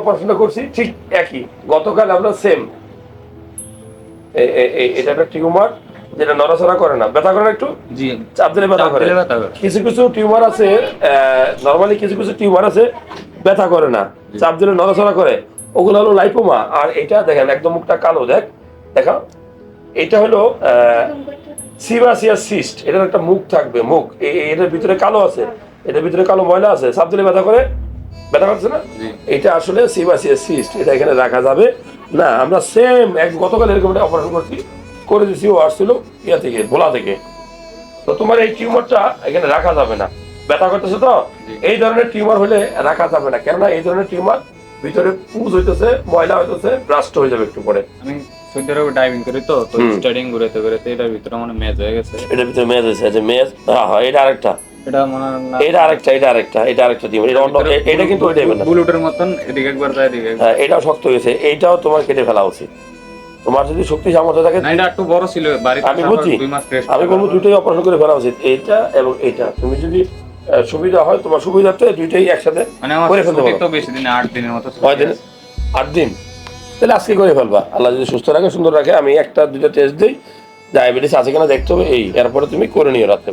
অপারেশনটা করছি ঠিক একই। গতকাল আমরা সেম এটা একটা টিউমার যেটা নড়াচড়া করে না। ব্যথা করে না একটু? জি। চাপ দিলে ব্যথা করে। কিছু কিছু টিউমার আছে নর্মালি কিছু কিছু টিউমার আছে ব্যথা করে না। চাপ দিলে নড়াচড়া করে। ওগুলো হলো লাইপোমা আর এটা দেখেন একদম মুখটা কালো দেখ। দেখা এটা হলো সিবাসিয়া সিস্ট এটার একটা মুখ থাকবে মুখ। এটার ভিতরে কালো আছে। এটার ভিতরে কালো ময়লা আছে। চাপ দিলে ব্যথা করে। ব্যথা করছে না? এটা আসলে সিবাসিয়া সিস্ট এটা এখানে রাখা যাবে। না আমরা সেম এক গতকাল এরকম একটা অপারেশন করছি করে দিছি ও আসছিল ইয়া থেকে ভোলা থেকে। তো তোমার এই টিউমারটা এখানে রাখা যাবে না। ব্যথা করতেছে তো? এই ধরনের টিউমার হলে রাখা যাবে না। কেননা এই ধরনের টিউমার ভিতরে পুজ হইতেছে ময়লা হইতেছে ব্রাস্ট হয়ে যাবে একটু পরে। আমি সৌদি আরবে ডাইভিং করি তো তো স্টাডিং ঘুরেতে ঘুরেতে এটার ভিতরে মানে ম্যাচ হয়ে গেছে। এটার ভিতরে মেজ হয়েছে যে মেজ হ্যাঁ হ্যাঁ এটা আরেকটা। এটা মনে না। এটা আরেকটা এটা আরেকটা এটা আরেকটা টিউমার এটা অন্য এটা কিন্তু ওই টাইপের না বুলেটের মতন এদিকে একবার যায় এদিকে হ্যাঁ, এটাও শক্ত হয়েছে। এইটাও তোমার কেটে ফেলা উচিত। তোমার যদি শক্তি সামর্থ্য থাকে না এটা একটু বড় ছিল। বাড়িতে আমি বুঝছি দুই মাস রেস্ট আমি বলব দুটোই অপারেশন করে ফেলা উচিত। এইটা এবং এইটা তুমি যদি আহ, সুবিধা হয় তোমার সুবিধার্থে দুইটাই একসাথে মানে করে ফেলতে পারো। তো বেশি দিন আট দিনের মতো ছুটি কয় দিন আট দিন। তাহলে আজকে করে ফেলবা। আল্লাহ যদি সুস্থ রাখে সুন্দর রাখে আমি একটা দুইটা টেস্ট দিই। ডায়াবেটিস আছে কিনা দেখতে হবে। এই এরপরে তুমি করে নিও রাত্রে